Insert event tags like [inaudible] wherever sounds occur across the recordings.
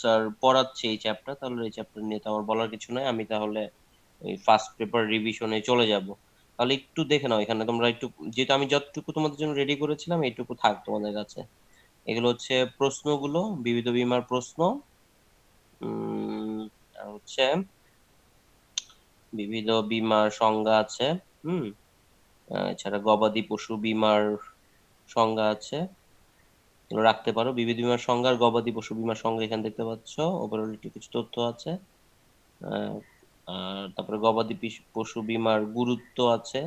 Sir পড়াচ্ছে এই chapter তাহলে এই চ্যাপ্টার নিয়ে তো আমার বলার কিছু নাই। আমি তাহলে এই ফার্স্ট পেপার রিভিশনে চলে যাব। তাহলে একটু দেখে নাও, এখানে তোমরা একটু যেটা আমি যতটুকু তোমাদের জন্য রেডি করেছিলাম, এইটুকু থাক তোমাদের কাছে। এগুলো হচ্ছে প্রশ্নগুলো, বিবিধ বিমার প্রশ্ন হচ্ছে বিবিধ বিমার সংজ্ঞা আছে, হুম? এছাড়া গবাদি পশু বিমার সংজ্ঞা আছে। এগুলো রাখতে পারো। বিবিধ বিমার সংজ্ঞা গবাদি পশু বিমার সংজ্ঞা এখানে দেখতে পাচ্ছ। ওভারঅল কিছু তথ্য আছে। আর তারপরে গবাদি পশু বিমার গুরুত্ব আছে।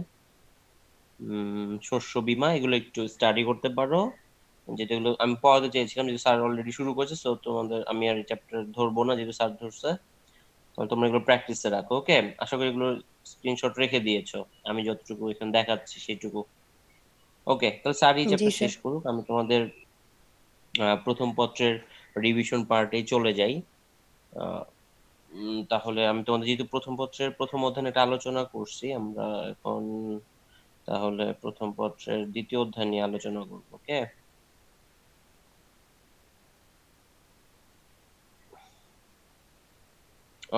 শস্য বিমা এগুলো একটু স্টাডি করতে পারো। যেটাগুলো আমি পড়াতে চেয়েছিলাম যেহেতু স্যার অলরেডি শুরু করেছে সো তোমাদের আমি আর এই চ্যাপ্টার ধরবো না যেহেতু স্যার ধরছে। তোমরা এগুলো প্র্যাকটিসে রাখো ওকে আশা করি এগুলো স্ক্রিনশট রেখে দিয়েছ। আমি যতটুকু এখানে দেখাচ্ছি সেইটুকু। ওকে তাহলে স্যার এই চ্যাপ্টার শেষ করুক। আমি তোমাদের প্রথম পত্রের রিভিশন পার্টে চলে যাই। তাহলে আমি তোমাদের যেহেতু প্রথম পত্রের প্রথম অধ্যায় একটা আলোচনা করছি আমরা এখন তাহলে প্রথম পত্রের দ্বিতীয় অধ্যায় নিয়ে আলোচনা করব ওকে?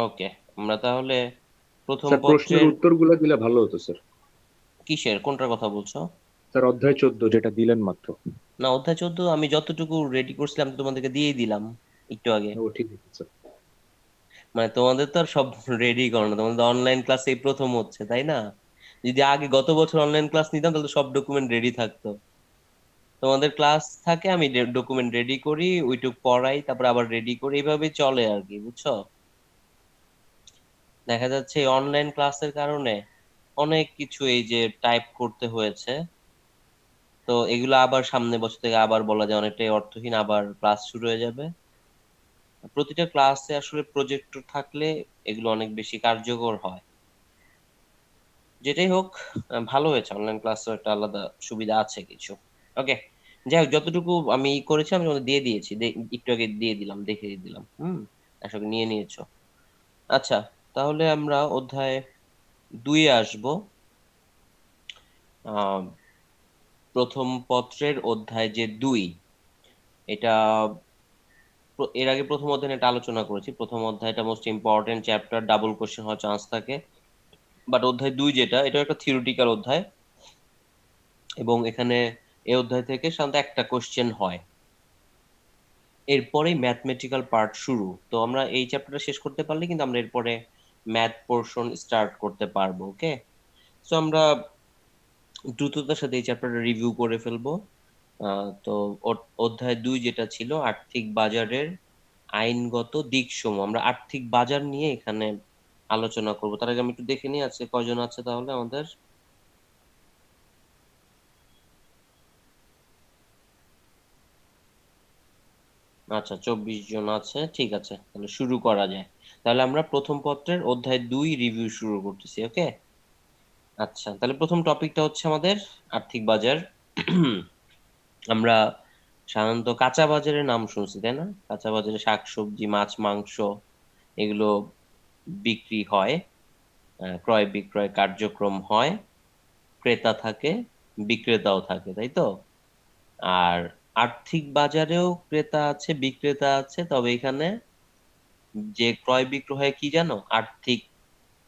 ওকে আমরা তাহলে প্রথম প্রশ্নের উত্তরগুলো দিলে ভালো হতো স্যার। কিসের? কোনটার কথা বলছো? স্যার অধ্যায় চোদ্দ যেটা দিলেন মাত্র। না অধ্যায় চোদ্দ আমি যতটুকু রেডি করছিলাম তোমাদেরকে দিয়েই দিলাম একটু আগে। ও ঠিক আছে মানে তোমাদের তো আর সব রেডি করো না তোমাদের অনলাইন ক্লাস এই প্রথম হচ্ছে তাই না? যদি আগে গত বছর অনলাইন ক্লাস নিতাম তাহলে সব ডকুমেন্ট রেডি থাকতো। তোমাদের ক্লাস থাকে আমি ডকুমেন্ট রেডি করি ওইটুক পড়াই তারপর আবার রেডি করি এইভাবে চলে আর কি বুঝছ? দেখা যাচ্ছে অনলাইন ক্লাসের কারণে অনেক কিছু এই যে টাইপ করতে হয়েছে। তো এগুলো আবার সামনে বছর থেকে আবার বলা যায় অনেকটাই অর্থহীন, আবার ক্লাস শুরু হয়ে যাবে। প্রতিটা ক্লাসে আসলে প্রজেক্টর থাকলে এগুলো অনেক বেশি কার্যকর হয়। যেটাই হোক, ভালো হয়েছে অনলাইন ক্লাসের একটা আলাদা সুবিধা আছে কিছু। ওকে যাই হোক, যতটুকু আমি করেছি, আমি দিয়ে দিয়েছি। একটু আগে দিয়ে দিলাম, দেখে দিলাম, হুম? আসলে নিয়ে নিয়েছো। আচ্ছা তাহলে আমরা অধ্যায় দুইয়ে আসব। প্রথম পত্রের অধ্যায় যে দুই, এটা এর আগে প্রথম অধ্যায় এটা আলোচনা করেছি। প্রথম অধ্যায়টা most important chapter double question হওয়ার চান্স থাকে। বাট অধ্যায় দুই যেটা এটা একটা থিওরিটিক্যাল অধ্যায়। এবং এখানে এই অধ্যায় থেকে সাধারণত একটা কোশ্চেন হয়। এরপরেই ম্যাথমেটিক্যাল পার্ট শুরু। তো আমরা এই চ্যাপ্টারটা শেষ করতে পারলে কিন্তু আমরা এরপরে ম্যাথ পোর্শন স্টার্ট করতে পারব ওকে সো আমরা দ্রুততার সাথে এই চ্যাপ্টারটা রিভিউ করে ফেলব। তো অধ্যায় দুই যেটা ছিল, আর্থিক বাজারের আইনগত দিকসমূহ। আমরা আর্থিক বাজার নিয়ে এখানে আলোচনা করব। তার আগে আমি একটু দেখে নিই, আজকে কয়জন আছে তাহলে আমাদের? আচ্ছা চব্বিশ জন আছে, ঠিক আছে। তাহলে শুরু করা যায়। তাহলে আমরা প্রথম পত্রের অধ্যায় দুই রিভিউ শুরু করতেছি ওকে আচ্ছা তাহলে প্রথম টপিকটা হচ্ছে আমাদের আর্থিক বাজার। আমরা সাধারণত কাঁচা বাজারের নাম শুনছি, তাই না? কাঁচা বাজারে শাকসবজি, মাছ, মাংস এগুলো বিক্রি হয় ক্রয় বিক্রয় কার্যক্রম হয়, ক্রেতা থাকে, বিক্রেতাও থাকে, তাই তো? আর আর্থিক বাজারেও ক্রেতা আছে, বিক্রেতা আছে, তবে এখানে যে ক্রয় বিক্রয় হয় কি জানো? আর্থিক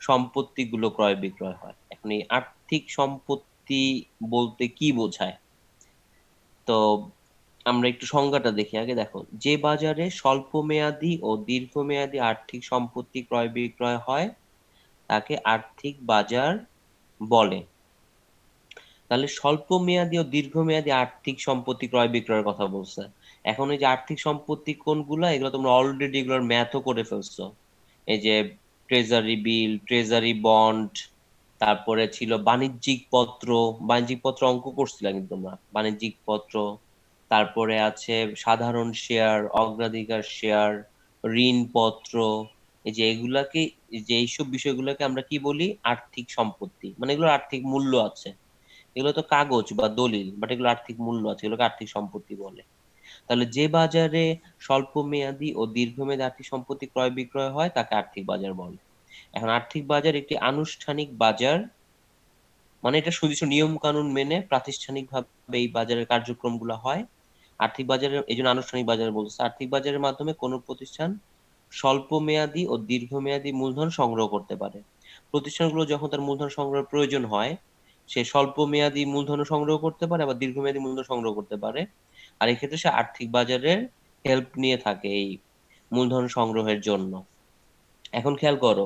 সম্পত্তিগুলো ক্রয় বিক্রয় হয়। এই আর্থিক সম্পত্তি বলতে কি বোঝায়? তো আমরা একটু সংজ্ঞাটা দেখি আগে, দেখো। যে বাজারে স্বল্প মেয়াদি ও দীর্ঘমেয়াদী আর্থিক সম্পত্তি ক্রয় বিক্রয় হয়, তাকে আর্থিক বাজার বলে। তাহলে স্বল্প মেয়াদী ও দীর্ঘমেয়াদী আর্থিক সম্পত্তি ক্রয় বিক্রয়ের কথা বলছে। এখন এই যে আর্থিক সম্পত্তি কোনগুলো, এগুলো তোমরা অলরেডি এগুলোর ম্যাথও করে ফেলছো। এই যে ট্রেজারি বিল ট্রেজারি বন্ড তারপরে ছিল বাণিজ্যিক পত্র বাণিজ্যিক পত্র অঙ্ক করছিলাম কিন্তু তোমরা বাণিজ্যিক পত্র, তারপরে আছে সাধারণ শেয়ার অগ্রাধিকার শেয়ার ঋণপত্র এই যে এগুলাকে যে এইসব বিষয়গুলোকে আমরা কি বলি? আর্থিক সম্পত্তি। মানে এগুলোর আর্থিক মূল্য আছে। এগুলো তো কাগজ বা দলিল বাট এগুলো আর্থিক মূল্য আছে, এগুলোকে আর্থিক সম্পত্তি বলে। তাহলে যে বাজারে স্বল্প মেয়াদী ও দীর্ঘমেয়াদী আর্থিক সম্পত্তি ক্রয় বিক্রয় হয়, তাকে আর্থিক বাজার বলে। এখন আর্থিক বাজার একটি আনুষ্ঠানিক বাজার। মানে এটা সুদৃশ্য নিয়ম কানুন মেনে প্রাতিষ্ঠানিকভাবে এই বাজারের কার্যক্রমগুলো হয়। আর্থিক বাজারের, এই জন্য আনুষ্ঠানিক বাজার বলছে আর্থিক বাজারের মাধ্যমে কোনো প্রতিষ্ঠান স্বল্প মেয়াদি ও দীর্ঘমেয়াদী মূলধন সংগ্রহ করতে পারে। প্রতিষ্ঠানগুলো যখন তার মূলধন সংগ্রহের প্রয়োজন হয়, সে স্বল্প মেয়াদি মূলধন সংগ্রহ করতে পারে আবার দীর্ঘমেয়াদী মূলধন সংগ্রহ করতে পারে। আর এক্ষেত্রে সে আর্থিক বাজারের হেল্প নিয়ে থাকে এই মূলধন সংগ্রহের জন্য। এখন খেয়াল করো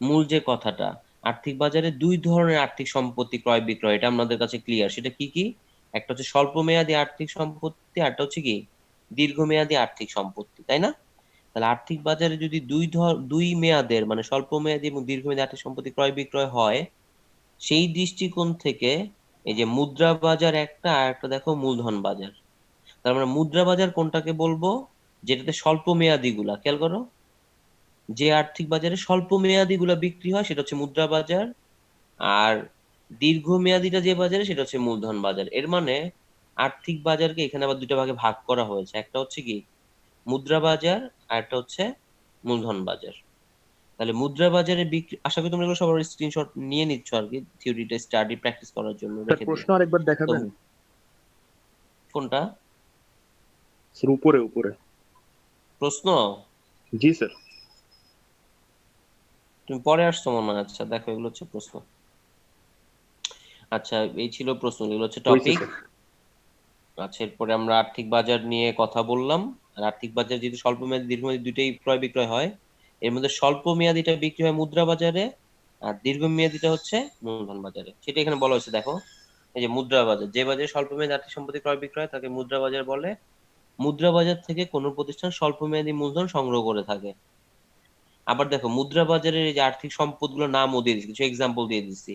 মূল যে কথাটা, আর্থিক বাজারে দুই ধরনের আর্থিক সম্পত্তি ক্রয় বিক্রয়, এটা আমাদের কাছে ক্লিয়ার সেটা কি কি? একটা হচ্ছে স্বল্প মেয়াদী আর্থিক সম্পত্তি আরটা হচ্ছে কি? দীর্ঘমেয়াদী আর্থিক সম্পত্তি, তাই না? তাহলে আর্থিক বাজারে যদি দুই ধর, দুই মেয়াদের মানে স্বল্প মেয়াদী এবং দীর্ঘমেয়াদী আর্থিক সম্পত্তি ক্রয় বিক্রয় হয়, সেই দৃষ্টিকোণ থেকে এই যে মুদ্রা বাজার একটা, আর একটা দেখো মূলধন বাজার। তার মানে মুদ্রা বাজার কোনটাকে বলব? যেটাতে স্বল্প মেয়াদি গুলা খেয়াল করো। যে আর্থিক বাজারে স্বল্প মেয়াদি গুলা বিক্রি হয় সেটা হচ্ছে মুদ্রা বাজার আর দীর্ঘ মেয়াদিটা যে বাজারে সেটা হচ্ছে মূলধন বাজার। এর মানে আর্থিক বাজারকে এখানে আবার দুটো ভাগে ভাগ করা হয়েছে। একটা হচ্ছে কি মুদ্রা বাজার আর একটা হচ্ছে মূলধন বাজার। তাহলে মুদ্রা বাজারে বিক্রি আশা করি তোমরা এগুলো সবার স্ক্রিনশট নিয়ে নিচ্ছ আর কি থিওরিটা স্টাডি প্র্যাকটিস করার জন্য রেখে। প্রশ্ন আরেকবার দেখাবেন? কোনটা? স্যার উপরে উপরে। প্রশ্ন? জি স্যার। তুমি পরে আসছো মনে হয়? আচ্ছা দেখো এগুলো হচ্ছে প্রশ্ন। আচ্ছা এই ছিল প্রশ্ন এগুলো হচ্ছে টপিক আচ্ছা এরপরে আমরা আর্থিক বাজার নিয়ে কথা বললাম। আর আর্থিক বাজার যেহেতু স্বল্প মেয়াদী দীর্ঘমেয়াদী দুইটাই ক্রয় বিক্রয় হয় এর মধ্যে স্বল্প মেয়াদিটা বিক্রি হয় মুদ্রা বাজারে আর দীর্ঘমেয়াদিটা হচ্ছে মূলধন বাজারে। সেটা এখানে বলা হয়েছে দেখো। এই যে মুদ্রা বাজার যে বাজারে স্বল্প মেয়াদী আর্থিক সম্পত্তি ক্রয় বিক্রয় তাকে মুদ্রা বাজার বলে। মুদ্রা বাজার থেকে কোনো প্রতিষ্ঠান স্বল্প মেয়াদী মূলধন সংগ্রহ করে থাকে। আবার দেখো, মুদ্রা বাজারের যে আর্থিক সম্পদগুলোর নামও দিয়ে দিচ্ছি কিছু এক্সাম্পল দিয়ে দিচ্ছি।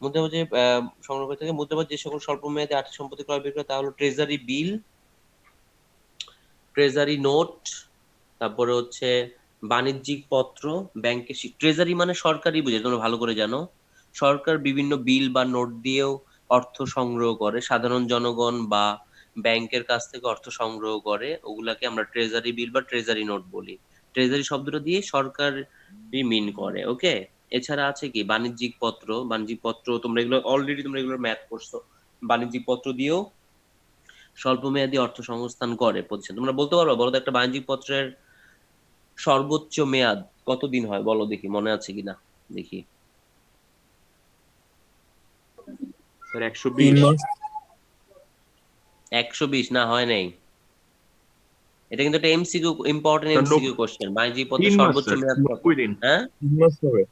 মুদ্রা বাজারে সংগ্রহ করে থাকে মুদ্রা বাজার যে সকল স্বল্প মেয়াদী আর্থিক সম্পত্তি ক্রয় বিক্রয় তা হলো ট্রেজারি বিল ট্রেজারি নোট তারপরে হচ্ছে বাণিজ্যিক পত্র ব্যাংকে ট্রেজারি মানে সরকারি বুঝে, তোমরা ভালো করে জানো। সরকার বিভিন্ন বিল বা নোট দিয়েও অর্থ সংগ্রহ করে। সাধারণ জনগণ বা ব্যাংকের কাছ থেকে অর্থ সংগ্রহ করে। ওগুলাকে আমরা ট্রেজারি বিল বা ট্রেজারি নোট বলি। ট্রেজারি শব্দটা দিয়ে সরকার মিন করে ওকে এছাড়া আছে কি? বাণিজ্যিক পত্র বাণিজ্যিক পত্র তোমরা এগুলো অলরেডি তোমরা এগুলো ম্যাথ করছ। বাণিজ্যিক পত্র দিয়েও স্বল্প মেয়াদী অর্থ সংস্থান করে প্রতিষ্ঠান তোমরা বলতে পারবে বলো তো একটা বাণিজ্যিক পত্রের সর্বোচ্চ মেয়াদ কতদিন হয়? বলো দেখি মনে আছে কিনা? দেখি। স্যার একশো বিশ না হয় নাই। এটা কিন্তু একটা এমসিকিউ ইম্পর্টেন্ট এমসিকিউ কোশ্চেন বাণিজ্যিক মাস সর্বোচ্চ মেয়াদ কত? দিন। হ্যাঁ? তিন মাস হবে।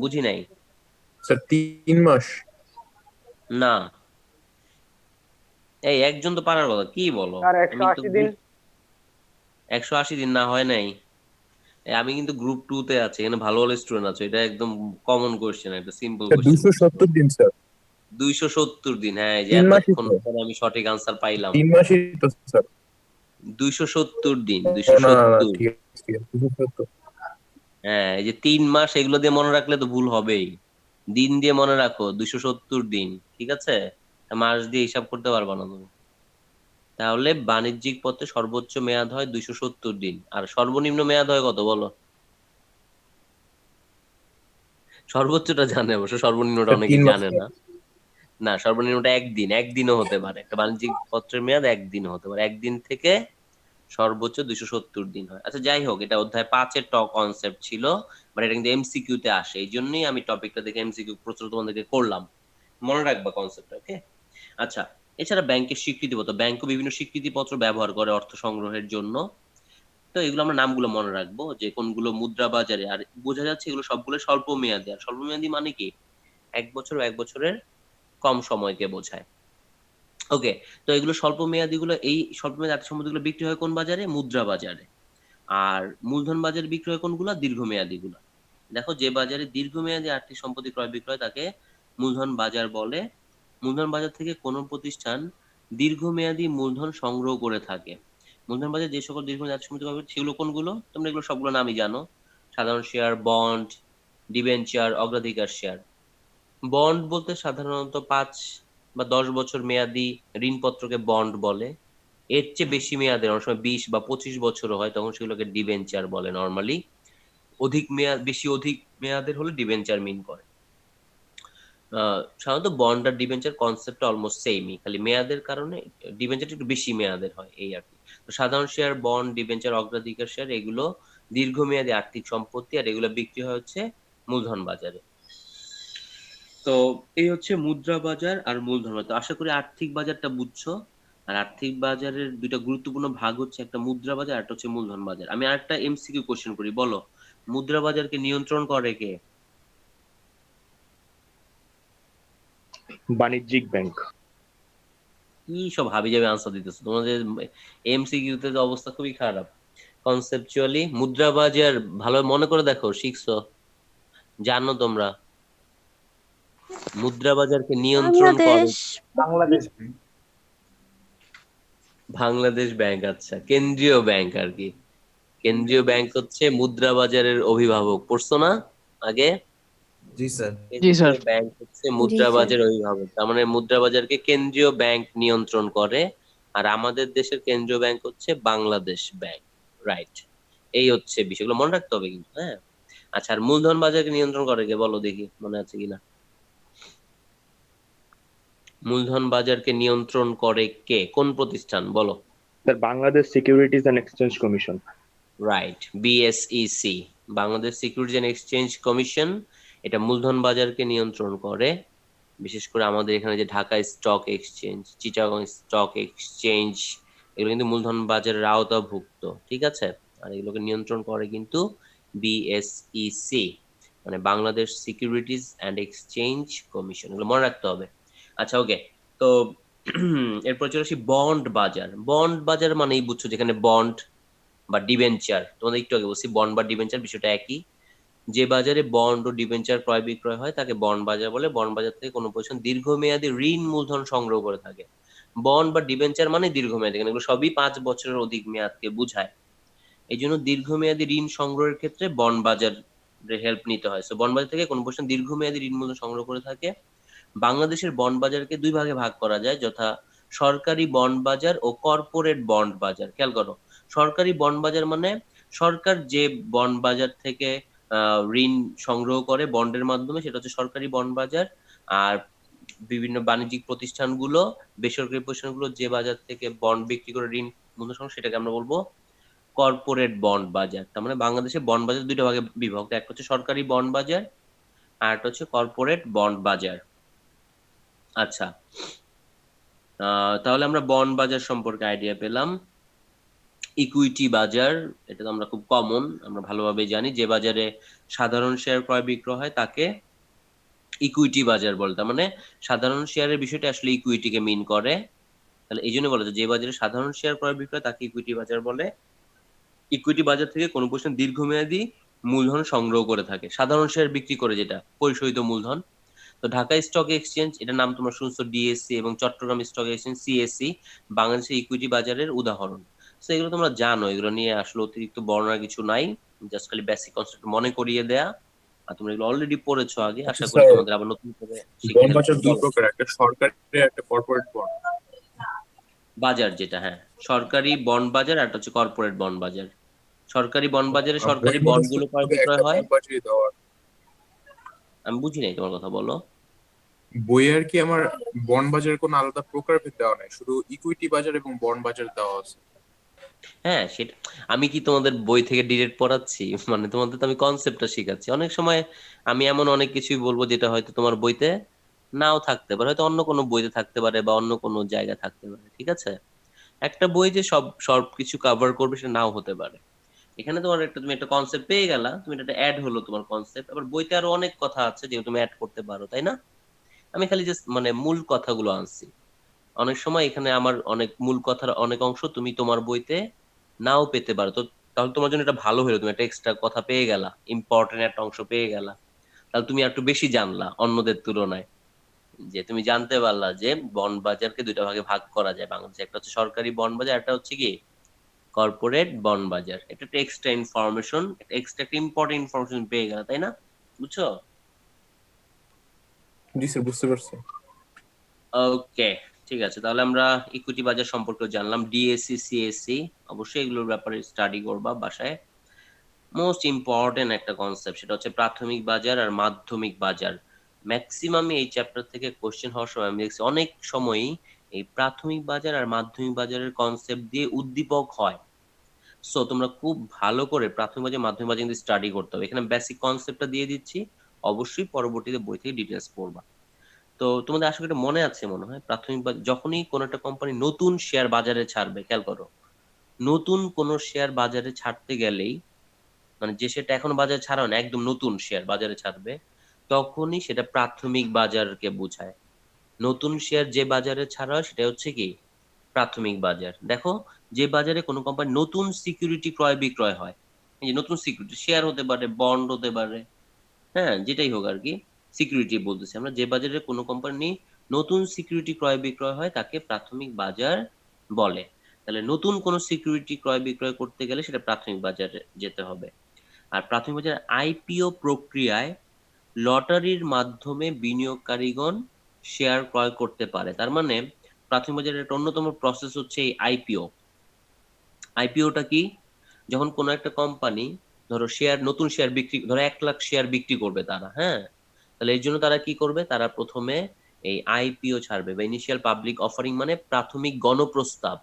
বুঝি নাই। স্যার তিন মাস। না। এই একজন তো পারার কথা কি বলো? একশো তো আশি দিন। একশো আশি দিন না হয় নাই। আমি কিন্তু গ্রুপ টু তে আছি এখানে ভালো ভালো স্টুডেন্ট আছে এটা একদম কমন কোশ্চেন একটা সিম্পল কোশ্চেন সত্তর দিন স্যার। দুইশো সত্তর দিন হ্যাঁ এই যে এতক্ষণ আমি সঠিক আনসার পাইলাম। তিন মাসই তো স্যার। দুইশো সত্তর দিন দুইশো সত্তর। হ্যাঁ এই যে তিন মাস এগুলো দিয়ে মনে রাখলে তো ভুল হবেই। দিন দিয়ে মনে রাখো দুইশো সত্তর দিন ঠিক আছে? মাস দিয়ে হিসাব করতে পারবা না তুমি। তাহলে বাণিজ্যিক পথে সর্বোচ্চ মেয়াদ হয় দুইশো সত্তর দিন। আর সর্বনিম্ন মেয়াদ হয় কত বলো? সর্বোচ্চটা জানে অবশ্য সর্বনিম্নটা অনেকে জানে না। না, সর্বনিম্নটা একদিন, একদিনও হতে পারে। একটা বাণিজ্যিক পত্রের মেয়াদ একদিন হতে পারে। একদিন থেকে সর্বোচ্চ দুইশো সত্তর দিন হয়। আচ্ছা যাই হোক, এটা অধ্যায় পাঁচের ট কনসেপ্ট ছিল বাট এটা কিন্তু এমসিকিউ তে আসে। এই জন্যই আমি টপিকটা দেখে এমসিকিউ প্রশ্ন তোমাদেরকে করলাম। মনে রাখবা কনসেপ্ট ওকে আচ্ছা এছাড়া ব্যাংকের স্বীকৃতিপত্র ব্যাংকও বিভিন্ন স্বীকৃতিপত্র ব্যবহার করে অর্থ সংগ্রহের জন্য। তো এগুলো আমরা নামগুলো মনে রাখব, যে কোনগুলো মুদ্রা বাজারে, আর বোঝা যাচ্ছে এগুলো সবগুলো স্বল্প মেয়াদি আর স্বল্প মেয়াদি মানে কি? এক বছর এক বছরের কম সময়কে বোঝায়। ওকে তো এগুলো স্বল্প মেয়াদি গুলো, এই স্বল্প মেয়াদি আর্থিক সম্পত্তি গুলো বিক্রি হয় কোন বাজারে? মুদ্রা বাজারে। আর মূলধন বাজারে বিক্রি হয় কোনগুলো? দীর্ঘমেয়াদী গুলো। দেখো, যে বাজারে দীর্ঘমেয়াদী আর্থিক সম্পত্তি ক্রয় বিক্রয়, তাকে মূলধন বাজার বলে। মূলধন বাজার থেকে কোনো প্রতিষ্ঠান দীর্ঘমেয়াদী মূলধন সংগ্রহ করে থাকে। মূলধন বাজার যে সকল দীর্ঘমেয়াদী আর্থিক সম্পত্তি সেগুলো কোনগুলো? তোমরা এগুলো সবগুলো নামই জানো। সাধারণ শেয়ার বন্ড ডিবেঞ্চার অগ্রাধিকার শেয়ার বন্ড বলতে সাধারণত পাঁচ বা দশ বছর মেয়াদি ঋণপত্রকে বন্ড বলে। এর চেয়ে বেশি মেয়াদের অনেক সময় বিশ বা পঁচিশ বছরও হয়, তখন সেগুলোকে ডিবেঞ্চার বলে নর্মালি অধিক মেয়াদ, বেশি অধিক মেয়াদের হলে ডিবেঞ্চার মিন করে। সাধারণত বন্ড আর ডিবেঞ্চার কনসেপ্টটা অলমোস্ট সেমই খালি মেয়াদের কারণে ডিবেঞ্চারটা একটু বেশি মেয়াদের হয়, এই আর কি। তো সাধারণ শেয়ার বন্ড ডিবেঞ্চার অগ্রাধিকার শেয়ার এগুলো দীর্ঘমেয়াদী আর্থিক সম্পত্তি আর এগুলো বিক্রি হয় হচ্ছে মূলধন বাজারে। তো এই হচ্ছে মুদ্রা বাজার আর মূলধন। বাজার তো আশা করি আর্থিক বাজারটা বুঝছ। আর আর্থিক বাজারের দুইটা গুরুত্বপূর্ণ ভাগ হচ্ছে একটা মুদ্রা বাজার আর একটা হচ্ছে মূলধন বাজার। আমি আরেকটা এমসিকিউ কোশ্চেন করি বলো। মুদ্রা বাজারকে নিয়ন্ত্রণ করে কে? বাণিজ্যিক ব্যাংক। কি সব হাবি যাবে আনসার দিতেছো? তোমাদের এমসিকিউ তে অবস্থা খুবই খারাপ। কনসেপচুয়ালি মুদ্রা বাজার ভালো মনে করে দেখো শিখছো। জানো তোমরা। মুদ্রা বাজারকে নিয়ন্ত্রণ করে বাংলাদেশ বাংলাদেশ বাংলাদেশ ব্যাংক আচ্ছা। কেন্দ্রীয় ব্যাংক আর কি। কেন্দ্রীয় ব্যাংক হচ্ছে মুদ্রা বাজারের অভিভাবক। পড়ছো না আগে? জি স্যার। জি স্যার। ব্যাংক হচ্ছে মুদ্রা বাজার অভিভাবক। তার মানে মুদ্রা বাজারকে কেন্দ্রীয় ব্যাংক নিয়ন্ত্রণ করে। আর আমাদের দেশের কেন্দ্রীয় ব্যাংক হচ্ছে বাংলাদেশ ব্যাংক রাইট এই হচ্ছে বিষয়গুলো। মনে রাখতে হবে কিন্তু হ্যাঁ? আচ্ছা আর মূলধন বাজারকে নিয়ন্ত্রণ করে কে? বলো দেখি মনে আছে কিনা? মূলধন বাজারকে নিয়ন্ত্রণ করে কে? কোন প্রতিষ্ঠান? বলো। Sir Bangladesh Securities and Exchange Commission right BSEC Bangladesh Securities and Exchange Commission এটা মূলধন বাজারকে নিয়ন্ত্রণ করে। বিশেষ করে আমাদের এখানে যে Dhaka stock exchange Chittagong stock exchange এগুলো কিন্তু মূলধন বাজারের আওতাভুক্ত ঠিক আছে? আর এগুলোকে নিয়ন্ত্রণ করে কিন্তু বিএসইসি মানে Bangladesh Securities and Exchange Commission এগুলো মনে রাখতে হবে। আচ্ছা ওকে তো, [clears throat] এরপর চলে আসি বন্ড বাজার। বন্ড বাজার মানেই বুঝছ যেখানে বন্ড বা ডিবেঞ্চার তোমাদের একটু আগে বলছি বন্ড বা ডিবেঞ্চার বিষয়টা একই। যে বাজারে বন্ড ও ডিবেঞ্চার ক্রয় বিক্রয় হয়, তাকে বন্ড বাজার বলে। বন্ড বাজার থেকে কোনো প্রতিষ্ঠান দীর্ঘমেয়াদী ঋণ মূলধন সংগ্রহ করে থাকে। বন্ড বা ডিবেঞ্চার মানে দীর্ঘমেয়াদী কারণ এগুলো সবই পাঁচ বছরের অধিক মেয়াদকে বোঝায়। এই জন্য দীর্ঘমেয়াদী ঋণ সংগ্রহের ক্ষেত্রে বন্ড বাজার হেল্প নিতে হয়। সো বন্ড বাজার থেকে কোনো প্রতিষ্ঠান দীর্ঘমেয়াদী ঋণ মূলধন সংগ্রহ করে থাকে। বাংলাদেশের বন্ড বাজারকে দুই ভাগে ভাগ করা যায়, যথা সরকারি বন্ড বাজার ও কর্পোরেট বন্ড বাজার। খেয়াল করো, সরকারি বন্ড বাজার মানে সরকার যে বন্ড বাজার থেকে ঋণ সংগ্রহ করে বন্ডের মাধ্যমে, সেটা হচ্ছে সরকারি বন্ড বাজার, আর বিভিন্ন বাণিজ্যিক প্রতিষ্ঠানগুলো, বেসরকারি প্রতিষ্ঠানগুলো যে বাজার থেকে বন্ড বিক্রি করে ঋণ মূল্য সংগ্রহ, সেটাকে আমরা বলব কর্পোরেট বন্ড বাজার। তার মানে বাংলাদেশে বন্ড বাজার দুইটা ভাগে বিভক্ত একটা হচ্ছে সরকারি বন্ড বাজার, আর একটা হচ্ছে কর্পোরেট বন্ড বাজার। আচ্ছা। তাহলে আমরা বন্ড বাজার সম্পর্কে আইডিয়া পেলাম। ইকুইটি বাজার, এটা তো আমরা খুব কমন আমরা ভালোভাবে জানি। যে বাজারে সাধারণ শেয়ার ক্রয় বিক্রয় হয় তাকে ইকুইটি বাজার বলে। তার মানে সাধারণ শেয়ারের বিষয়টা আসলে ইকুইটিকে মিন করে। তাহলে এই জন্য বলা যে বাজারে সাধারণ শেয়ার ক্রয় বিক্রয় তাকে ইকুইটি বাজার বলে। ইকুইটি বাজার থেকে কোনো প্রশ্ন দীর্ঘমেয়াদী মূলধন সংগ্রহ করে থাকে। সাধারণ শেয়ার বিক্রি করে যেটা, পরিশোধিত মূলধন। তো ঢাকা স্টক এক্সচেঞ্জ এটার নাম তোমরা শুনছো ডিএসসি এবং চট্টগ্রাম স্টক এক্সচেঞ্জ সিএসসি বাংলাদেশের ইকুইটি বাজারের উদাহরণ। তো এগুলো তোমরা জানো এগুলো নিয়ে আসলে অতিরিক্ত বর্ণনা কিছু নাই জাস্ট খালি বেসিক কনসেপ্ট মনে করিয়ে দেয়া। আর তোমরা এগুলো অলরেডি পড়েছো আগে আশা করি তোমাদের আবার নতুন করে বন্ড বাজার দুই প্রকার একটা সরকারি একটা কর্পোরেট বন্ড বাজার যেটা হ্যাঁ। সরকারি বন্ড বাজার আর একটা হচ্ছে কর্পোরেট বন্ড বাজার। সরকারি বন্ড বাজারে সরকারি বন্ডগুলো ক্রয় বিক্রয় হয়। আমি বুঝি নাই তোমার কথা বলো। বই আর কি আমার বন্ড বাজারের কোনো আলাদা প্রকারভেদ দেওয়া নাই? শুধু ইকুইটি বাজার এবং বন্ড বাজার দেওয়া আছে। হ্যাঁ সেটা আমি কি তোমাদের বই থেকে ডিরেক্ট পড়াচ্ছি? [laughs] মানে তোমাদের তো আমি কনসেপ্টটা শেখাচ্ছি। অনেক সময় আমি এমন অনেক কিছুই বলব যেটা হয়তো তোমার বইতে নাও থাকতে পারে। হয়তো অন্য কোনো বইতে থাকতে পারে বা অন্য কোনো জায়গা থাকতে পারে ঠিক আছে? একটা বই যে সব সব কিছু কভার করবে সেটা নাও হতে পারে। এখানে তোমার একটা, তুমি একটা কনসেপ্ট পেয়ে গেলা, তুমি এটা অ্যাড হলো তোমার কনসেপ্ট আবার বইতে আরও অনেক কথা আছে যেগুলো তুমি অ্যাড করতে পারো, তাই না? আমি খালি জাস্ট মানে মূল কথাগুলো আনছি। অনেক সময় এখানে আমার অনেক মূল কথার অনেক অংশ তুমি তোমার বইতে নাও পেতে পারো। তো তাহলে তোমার জন্য এটা ভালো হলো, তুমি একটা এক্সট্রা কথা পেয়ে গেলা ইম্পর্টেন্ট একটা অংশ পেয়ে গেলা। তাহলে তুমি একটু বেশি জানলা অন্যদের তুলনায়। যে তুমি জানতে পারলা যে বন্ড বাজারকে দুইটা ভাগে ভাগ করা যায়। বাংলাদেশে একটা হচ্ছে সরকারি বন্ড বাজার একটা হচ্ছে কি কর্পোরেট বন্ড বাজার এটা একটা এক্সট্রা ইনফরমেশন এক্সট্রা একটা ইম্পর্টেন্ট ইনফরমেশন পেয়ে গেলা তাই না? বুঝছ? জি স্যার বুঝতে পারছি। ওকে ঠিক আছে। তাহলে আমরা ইকুইটি বাজার সম্পর্কে জানলাম। ডিএসসি সিএসসি অবশ্যই এগুলোর ব্যাপারে স্টাডি করবা বাসায়। মোস্ট ইম্পর্টেন্ট একটা কনসেপ্ট সেটা হচ্ছে প্রাথমিক বাজার আর মাধ্যমিক বাজার। ম্যাক্সিমাম এই চ্যাপ্টার থেকে কোশ্চেন হওয়ার সময় আমি দেখছি অনেক সময়ই এই প্রাথমিক বাজার আর মাধ্যমিক বাজারের কনসেপ্ট দিয়ে উদ্দীপক হয়। সো তোমরা খুব ভালো করে প্রাথমিক বাজার, মাধ্যমিক বাজার কিন্তু স্টাডি করতে হবে। এখানে বেসিক কনসেপ্টটা দিয়ে দিচ্ছি। অবশ্যই পরবর্তীতে বই থেকে ডিটেলস পড়বা। তো, তোমাদের আশা করি মনে আছে মনে হয়? প্রাথমিক যখনই কোনো একটা কোম্পানি নতুন শেয়ার বাজারে ছাড়বে, খেয়াল করো। নতুন কোনো শেয়ার বাজারে ছাড়তে গেলেই মানে যে সেটা এখন বাজারে ছাড়ানো একদম নতুন শেয়ার বাজারে ছাড়বে, তখনই সেটা প্রাথমিক বাজারকে বোঝায়। নতুন শেয়ার যে বাজারে ছাড়া হয় সেটা হচ্ছে কি? প্রাথমিক বাজার। দেখো, যে বাজারে কোনো কোম্পানি নতুন সিকিউরিটি ক্রয় বিক্রয় হয়, এই যে নতুন সিকিউরিটি শেয়ার হতে পারে বন্ড হতে পারে হ্যাঁ যেটাই হোক আর কি সিকিউরিটি বলতেছি আমরা, যে বাজারে কোনো কোম্পানি নতুন সিকিউরিটি ক্রয় বিক্রয় হয়, তাকে প্রাথমিক বাজার বলে। তাহলে নতুন কোনো সিকিউরিটি ক্রয় বিক্রয় করতে গেলে সেটা প্রাথমিক বাজারে যেতে হবে। আর প্রাথমিক বাজার আইপিও প্রক্রিয়ায় লটারির মাধ্যমে বিনিয়োগকারীগণ শেয়ার ক্রয় করতে পারে। তার মানে প্রাথমিক বাজারের একটা অন্যতম প্রসেস হচ্ছে এই আইপিও আইপিওটা কি? যখন কোনো একটা কোম্পানি ধরো শেয়ার নতুন শেয়ার বিক্রি, ধরো এক লাখ শেয়ার বিক্রি করবে তারা হ্যাঁ? তাহলে এর জন্য তারা কি করবে? তারা প্রথমে এই আইপিও ছাড়বে বা ইনিশিয়াল পাবলিক অফারিং মানে প্রাথমিক গণপ্রস্তাব।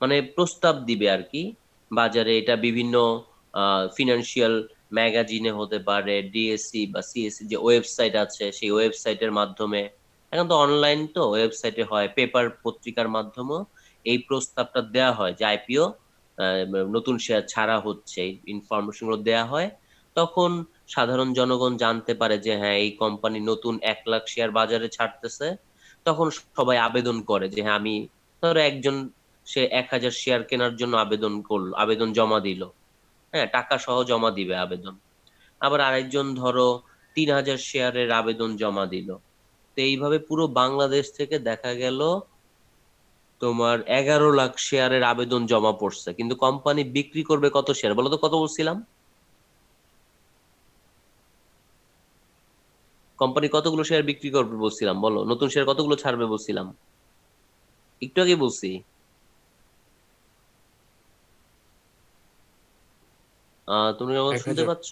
মানে প্রস্তাব দিবে আর কি। বাজারে এটা বিভিন্ন ফিনান্সিয়াল ম্যাগাজিনে হতে পারে ডিএসসি বা সিএসসি যে ওয়েবসাইট আছে, সেই ওয়েবসাইটের মাধ্যমে এখন তো অনলাইন তো ওয়েবসাইটে হয় পেপার পত্রিকার মাধ্যমেও এই প্রস্তাবটা দেওয়া হয় যে আইপিও নতুন শেয়ার ছাড়া হচ্ছে ইনফরমেশনগুলো দেওয়া হয়। তখন সাধারণ জনগণ জানতে পারে যে হ্যাঁ এই কোম্পানি নতুন এক লাখ শেয়ার বাজারে ছাড়তেছে। তখন সবাই আবেদন করে যে হ্যাঁ আমি ধরো একজন, সে এক হাজার শেয়ার কেনার জন্য আবেদন করল, আবেদন জমা দিল। হ্যাঁ টাকা সহ জমা দিবে আবেদন। আবার আরেকজন ধরো তিন হাজার শেয়ারের আবেদন জমা দিল। তো এইভাবে পুরো বাংলাদেশ থেকে দেখা গেল তোমার এগারো লাখ শেয়ারের আবেদন জমা পড়ছে। কিন্তু কোম্পানি বিক্রি করবে কত শেয়ার বলো তো কত বলছিলাম? কোম্পানি কতগুলো শেয়ার বিক্রি করবে বলছিলাম বলো। নতুন শেয়ার কতগুলো ছাড়বে বলছিলাম? একটু আগে বলছি। আহ তুমি আমার শুনতে। পাচ্ছ?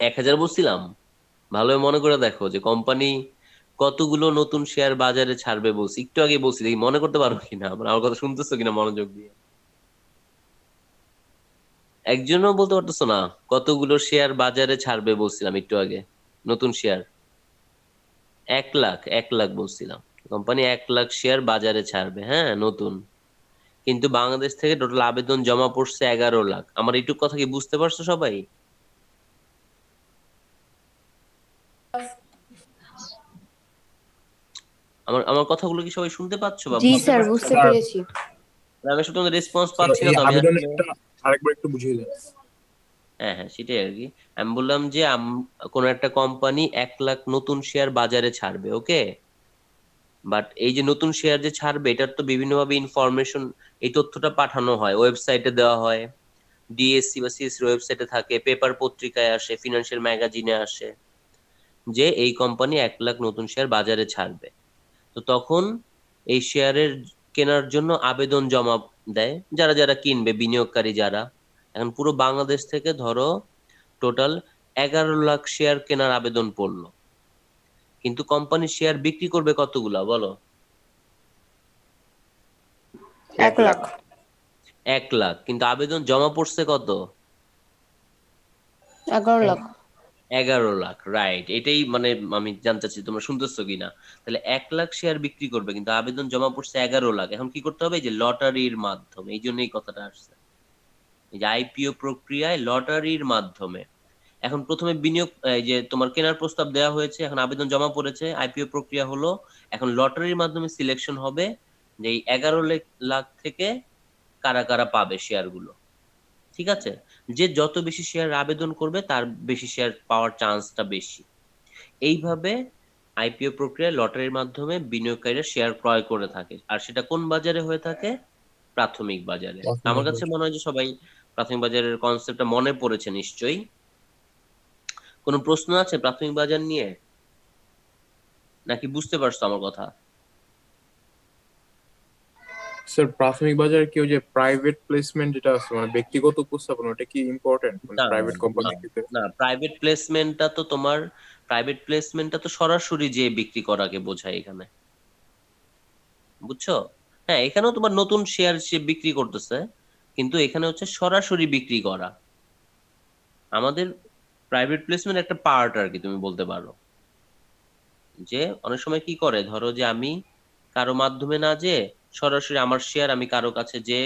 এক হাজার বলছিলাম? ভালোই মনে করে দেখো যে কোম্পানি কতগুলো নতুন শেয়ার বাজারে ছাড়বে বলছি? একটু আগে বলছি, দেখি মনে করতে পারো কিনা। মানে আমার কথা শুনতেছো কিনা মনোযোগ দিয়ে? একজনও বলতে পারতেছো না, কতগুলো শেয়ার বাজারে ছাড়বে বলছিলাম একটু আগে, নতুন শেয়ার? এক লাখ এক লাখ বলছিলাম। কোম্পানি এক লাখ শেয়ার বাজারে ছাড়বে হ্যাঁ নতুন। কিন্তু বাংলাদেশ থেকে টোটাল আবেদন জমা পড়ছে এগারো লাখ। আমার এইটুকু কথা কি বুঝতে পারছ সবাই? আমার আমার কথাগুলো কি সবাই শুনতে পাচ্ছ বা জি স্যার বুঝতে পেরেছি। আমি আসলে তোমাদের রেসপন্স পাচ্ছি না একটা আরেকবার একটু বুঝিয়ে দেন। হ্যাঁ হ্যাঁ সেটাই আর কি। আমি বললাম যে কোনো একটা কোম্পানি এক লাখ নতুন শেয়ার বাজারে ছাড়বে ওকে বাট এই যে নতুন শেয়ার যে ছাড়বে এটার তো বিভিন্নভাবে ইনফরমেশন এই তথ্যটা পাঠানো হয়। ওয়েবসাইটে দেওয়া হয়। ডিএসসি বা সিএসসি ওয়েবসাইটে থাকে। পেপার পত্রিকায় আসে ফিনান্সিয়াল ম্যাগাজিনে আসে যে এই কোম্পানি এক লাখ নতুন শেয়ার বাজারে ছাড়বে। তো তখন এই শেয়ারের কেনার জন্য আবেদন জমা দেয় যারা যারা কিনবে বিনিয়োগকারী যারা। এখন পুরো বাংলাদেশ থেকে ধরো টোটাল এগারো লাখ শেয়ার কেনার আবেদন পড়ল। কিন্তু কোম্পানি শেয়ার বিক্রি করবে কতগুলা বলো? এক লাখ। এক লাখ। কিন্তু আবেদন জমা পড়ছে কত? এগারো লাখ। এগারো লাখ রাইট এটাই মানে আমি জানতে চাচ্ছি, তোমরা শুনতেছো কিনা? তাহলে এক লাখ শেয়ার বিক্রি করবে, কিন্তু আবেদন জমা পড়ছে এগারো লাখ। এখন কি করতে হবে? যে লটারির মাধ্যমে, এই জন্যই কথাটা আসছে। যে আইপিও প্রক্রিয়ায় লটারির মাধ্যমে। এখন প্রথমে বিনিয়োগ যে তোমার কেনার প্রস্তাব দেওয়া হয়েছে, এখন আবেদন জমা পড়েছে আইপিও প্রক্রিয়া হলো, এখন লটারির মাধ্যমে সিলেকশন হবে, যে এই এগারো লাখ থেকে কারা কারা পাবে শেয়ারগুলো ঠিক আছে? যে যত বেশি শেয়ার আবেদন করবে তার বেশি শেয়ার পাওয়ার চান্সটা বেশি। এইভাবে আইপিও প্রক্রিয়া লটারির মাধ্যমে বিনিয়োগকারীরা শেয়ার ক্রয় করে থাকে। আর সেটা কোন বাজারে হয়ে থাকে? প্রাথমিক বাজারে। আমার কাছে মনে হয় যে সবাই প্রাথমিক বাজারের কনসেপ্টটা মনে পড়েছে নিশ্চয়ই। কোনো প্রশ্ন আছে প্রাথমিক বাজার নিয়ে? নাকি বুঝতে পারছ আমার কথা? স্যার প্রাথমিক বাজারে কি ওই যে প্রাইভেট প্লেসমেন্ট যেটা আছে মানে ব্যক্তিগত উপস্থাপন ওটা কি ইম্পর্টেন্ট প্রাইভেট না, কোম্পানির ক্ষেত্রে? না প্রাইভেট প্লেসমেন্টটা তো তোমার প্রাইভেট প্লেসমেন্টটা তো সরাসরি যে বিক্রি করাকে বোঝায় এখানে। বুঝছ? হ্যাঁ এখানেও তোমার নতুন শেয়ার সে বিক্রি করতেছে কিন্তু এখানে হচ্ছে সরাসরি বিক্রি করা। আমাদের প্রাইভেট প্লেসমেন্ট একটা পার্ট আর কি তুমি বলতে পারো। যে অনেক সময় কি করে ধরো যে আমি কারও মাধ্যমে না যে সরাসরি আমার শেয়ার আমি কারও কাছে যে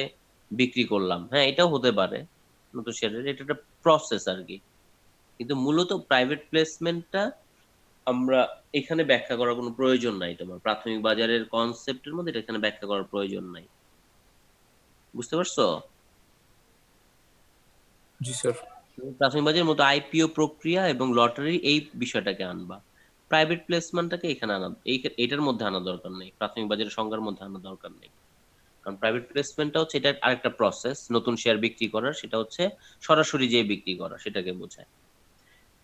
বিক্রি করলাম। হ্যাঁ এটাও হতে পারে নতুন শেয়ারের এটা একটা প্রসেস আর কি। কিন্তু মূলত প্রাইভেট প্লেসমেন্টটা আমরা এখানে ব্যাখ্যা করার কোনো প্রয়োজন নাই তোমার। প্রাথমিক বাজারের কনসেপ্টের মধ্যে এটা এখানে ব্যাখ্যা করার প্রয়োজন নাই। বুঝতে পারছ? জি স্যার প্রাথমিক বাজারের মতো আইপিও প্রক্রিয়া এবং লটারি এই বিষয়টাকে আনবা। প্রাইভেট প্লেসমেন্টটাকে এখানে আনা, এই এটার মধ্যে আনা দরকার নেই। প্রাথমিক বাজারের সংজ্ঞার মধ্যে আনা দরকার নেই। কারণ প্রাইভেট প্লেসমেন্টটা হচ্ছে এটা আরেকটা প্রসেস নতুন শেয়ার বিক্রি করার, সেটা হচ্ছে সরাসরি যে বিক্রি করা, সেটাকে বোঝায়।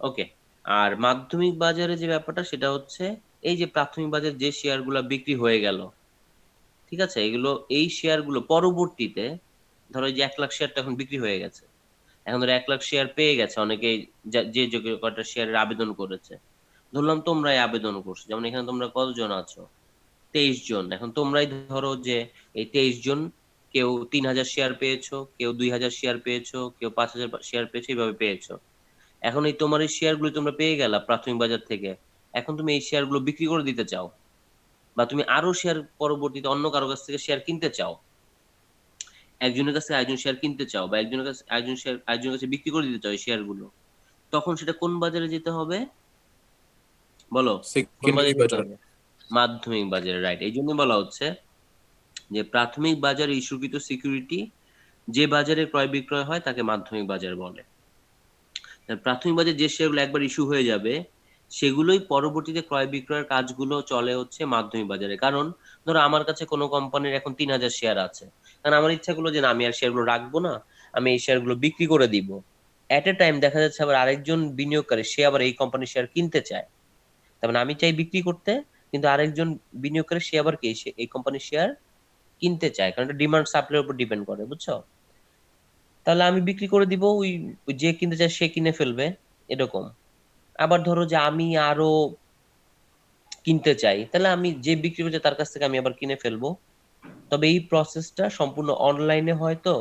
ওকে আর মাধ্যমিক বাজারে যে ব্যাপারটা, সেটা হচ্ছে এই যে প্রাথমিক বাজার যে শেয়ারগুলো বিক্রি হয়ে গেল, ঠিক আছে? এগুলো, এই শেয়ারগুলো পরবর্তীতে, ধরো যে এক লাখ শেয়ারটা এখন বিক্রি হয়ে গেছে। এখন ধরো এক লাখ শেয়ার পেয়ে গেছে অনেকে যে যোগ্য কটা শেয়ারের আবেদন করেছে। ধরলাম তোমরাই আবেদন করছ, যেমন এখানে তোমরা কতজন আছো? তেইশ জন। এখন তোমরাই ধরো যে এই তেইশ জন কেউ তিন হাজার শেয়ার পেয়েছ, কেউ দুই হাজার শেয়ার পেয়েছ, কেউ পাঁচ হাজার শেয়ার পেয়েছ, এইভাবে পেয়েছ। এখন এই তোমার এই শেয়ারগুলো তোমরা পেয়ে গেলা প্রাথমিক বাজার থেকে। এখন তুমি এই শেয়ারগুলো বিক্রি করে দিতে চাও বা তুমি আরও শেয়ার পরবর্তীতে অন্য কারও কাছ থেকে শেয়ার কিনতে চাও, একজনের কাছে একজন শেয়ার কিনতে চাও বা একজনের কাছে একজন শেয়ার একজনের কাছে বিক্রি করে দিতে চাও এই শেয়ারগুলো তখন সেটা কোন বাজারে যেতে হবে? বলো? মাধ্যমিক বাজারে রাইট এই জন্য বলা হচ্ছে যে প্রাথমিক বাজারে ইস্যুকৃত সিকিউরিটি যে বাজারে ক্রয় বিক্রয় হয় তাকে মাধ্যমিক বাজার বলে। প্রাথমিক বাজারে যে শেয়ারগুলো একবার ইস্যু হয়ে যাবে সেগুলোই পরবর্তীতে ক্রয় বিক্রয়ের কাজগুলো চলে হচ্ছে মাধ্যমিক বাজারে। কারণ ধরো আমার কাছে কোনো কোম্পানির এখন তিন হাজার শেয়ার আছে। কারণ আমার ইচ্ছা করল যে না আমি আর শেয়ারগুলো রাখব না আমি এই শেয়ারগুলো বিক্রি করে দিব। এট এ টাইম দেখা যাচ্ছে আবার আরেকজন বিনিয়োগকারী সে আবার এই কোম্পানির শেয়ার কিনতে চায়। তার মানে আমি চাই বিক্রি করতে, কিন্তু আরেকজন বিনিয়োগকারী সে আবার কি, সে এই কোম্পানির শেয়ার কিনতে চায়, কারণ এটা ডিমান্ড সাপ্লাইয়ের উপর ডিপেন্ড করে, বুঝছ? তাহলে আমি বিক্রি করে দিব, ওই ওই যে কিনতে চায় সে কিনে ফেলবে, এরকম। আবার ধরো যে আমি আরও কিনতে চাই, তাহলে আমি যে বিক্রি করছে তার কাছ থেকে আমি আবার কিনে ফেলব। তবে এই প্রসেসটা সম্পূর্ণ অনলাইনে হয় তো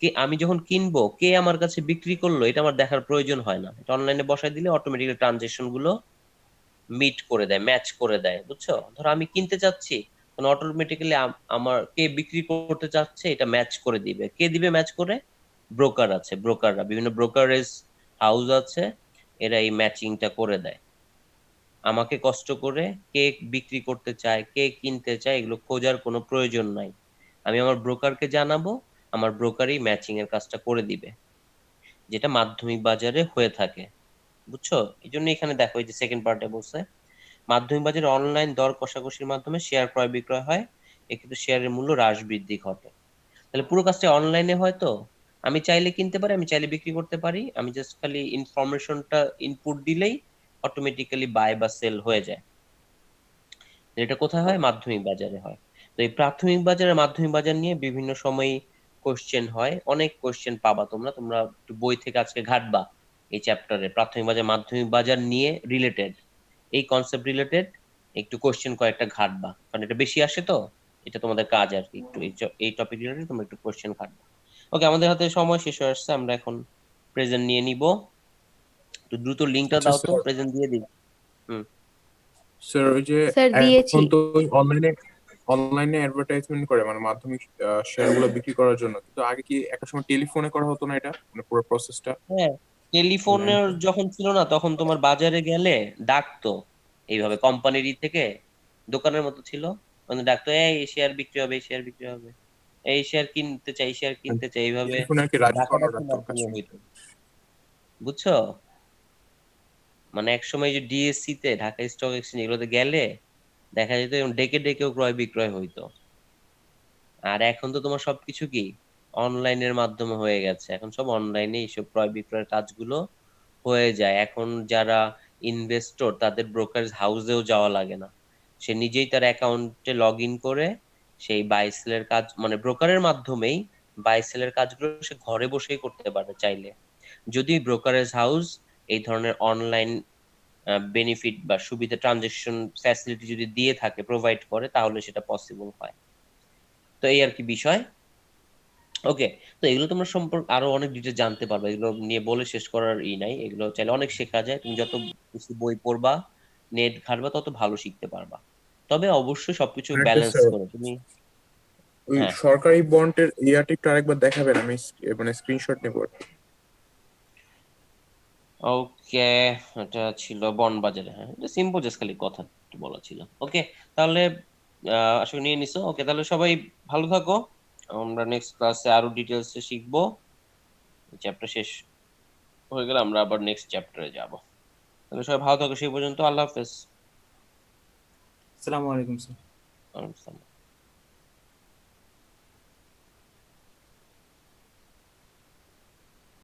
কে, আমি যখন কিনবো, কে আমার কাছে বিক্রি করল, এটা আমার দেখার প্রয়োজন হয় না। এটা অনলাইনে বসাই দিলে অটোমেটিক্যালি ট্রানজেকশনগুলো মিট করে দেয় ম্যাচ করে দেয়, বুঝছ? ধরো আমি কিনতে চাচ্ছি তখন অটোমেটিক্যালি আমার কে বিক্রি করতে চাচ্ছে, এটা ম্যাচ করে দিবে। কে দিবে ম্যাচ করে? ব্রোকার আছে ব্রোকাররা বিভিন্ন ব্রোকারেজ হাউস আছে, এরা এই ম্যাচিংটা করে দেয়। আমাকে কষ্ট করে কে বিক্রি করতে চায়, কে কিনতে চায়, এগুলো খোঁজার কোনো প্রয়োজন নাই। আমি আমার ব্রোকারকে জানাব, আমার ব্রোকারই ম্যাচিং এর কাজটা করে দিবে। যেটা মাধ্যমিক বাজারে হয়ে থাকে। বুঝছ? এই জন্য এখানে দেখো এই যে সেকেন্ড পার্টে বলছে। মাধ্যমিক বাজারে অনলাইন দর কষাকষির মাধ্যমে শেয়ার ক্রয় বিক্রয় হয় এক্ষেত্রে শেয়ারের মূল্য হ্রাস বৃদ্ধি ঘটে। তাহলে পুরো কাজটা অনলাইনে হয় তো? আমি চাইলে কিনতে পারি, আমি চাইলে বিক্রি করতে পারি, আমি জাস্ট খালি ইনফরমেশনটা ইনপুট দিলেই অটোমেটিক্যালি বাই বা সেল হয়ে যায়। এটা কোথায় হয়? মাধ্যমিক বাজারে হয়। তো এই প্রাথমিক বাজার মাধ্যমিক বাজার নিয়ে বিভিন্ন সময় কোশ্চেন হয়। অনেক কোশ্চেন পাবা তোমরা তোমরা বই থেকে আজকে ঘাটবা। এই চ্যাপ্টারে প্রাথমিক বাজার মাধ্যমিক বাজার নিয়ে রিলেটেড এই কনসেপ্ট রিলেটেড একটু কোশ্চেন কয়েকটা ঘাটবা। কারণ এটা বেশি আসে তো এটা তোমাদের কাজ আর কি একটু এই টপিক রিলেটেড তোমরা একটু কোশ্চেন ঘাটবা। ওকে আমাদের হাতে সময় শেষ হয়ে আসছে আমরা এখন প্রেজেন্ট নিয়ে নিব। তো দ্রুত লিঙ্কটা আচ্ছা, দাও তো প্রেজেন্ট দিয়ে দিই হুম। স্যার ওই যে স্যার, দিয়েছি। এখন তো অনলাইনে অনলাইনে অ্যাডভার্টাইজমেন্ট করে মানে মাধ্যমিক শেয়ারগুলো [laughs] বিক্রি করার জন্য। কিন্তু আগে কি একটা সময় টেলিফোনে করা হতো না এটা? মানে পুরো প্রসেসটা হ্যাঁ। টেলিফোনের যখন ছিল না তখন তোমার বাজারে গেলে ডাকতো। এইভাবে কোম্পানিরই থেকে দোকানের মতো ছিল। মানে ডাকতো এই শেয়ার বিক্রি হবে শেয়ার বিক্রি হবে। এই শেয়ার কিনতে চাই শেয়ার কিনতে চাই। এইভাবে বুঝছ? মানে এক সময় যে ডিএসসি তে ঢাকা স্টক এক্সচেঞ্জ এগুলোতে গেলে দেখা যেত ডেকে ডেকেও ক্রয় বিক্রয় হইতো। আর এখন তো তোমার সবকিছু কি? অনলাইনের মাধ্যমে হয়ে গেছে। এখন সব অনলাইনে এইসব ক্রয় বিক্রয়ের কাজগুলো হয়ে যায়। এখন যারা ইনভেস্টর তাদের ব্রোকারেজ হাউসেও যাওয়া লাগে না। সে নিজেই তার অ্যাকাউন্টে লগ ইন করে সেই বাই সেলের কাজ মানে ব্রোকারের মাধ্যমেই বাই সেলের কাজগুলো সে ঘরে বসেই করতে পারে চাইলে। যদি ব্রোকারেজ হাউস এই ধরনের অনলাইন বেনিফিট বা সুবিধা ট্রানজেকশন ফ্যাসিলিটি যদি দিয়ে থাকে প্রোভাইড করে, তাহলে সেটা পসিবল হয়। তো এই আর কি বিষয়। ওকে তো এগুলো তোমরা সম্পর্কে আরও অনেক ডিটেল জানতে পারবে। এগুলো নিয়ে বলে শেষ করার ই নাই। এগুলো চাইলে অনেক শেখা যায়। তুমি যত বেশি বই পড়বা নেট ঘাটবা তত ভালো শিখতে পারবা। তবে অবশ্যই সবকিছু ব্যালেন্স করে তুমি ওই হ্যাঁ। সরকারি বন্ডের ইয়ারটা একটু আরেকবার দেখাবেন আমি মানে স্ক্রিনশট নেব। ওকে এটা ছিল বন্ড বাজারে। হ্যাঁ এটা সিম্পল জাস্ট খালি কথা বলা ছিল। ওকে তাহলে আশা নিয়ে নিছো। ওকে তাহলে সবাই ভালো থাকো। আমরা নেক্সট ক্লাসে আরও ডিটেলস শিখব। চ্যাপ্টার শেষ হয়ে গেলে আমরা আবার নেক্সট চ্যাপ্টারে যাব। তাহলে সবাই ভালো থাকো সেই পর্যন্ত আল্লাহ হাফেজ। আসসালামু আলাইকুম স্যার। ওয়ালাইকুম আসসালাম।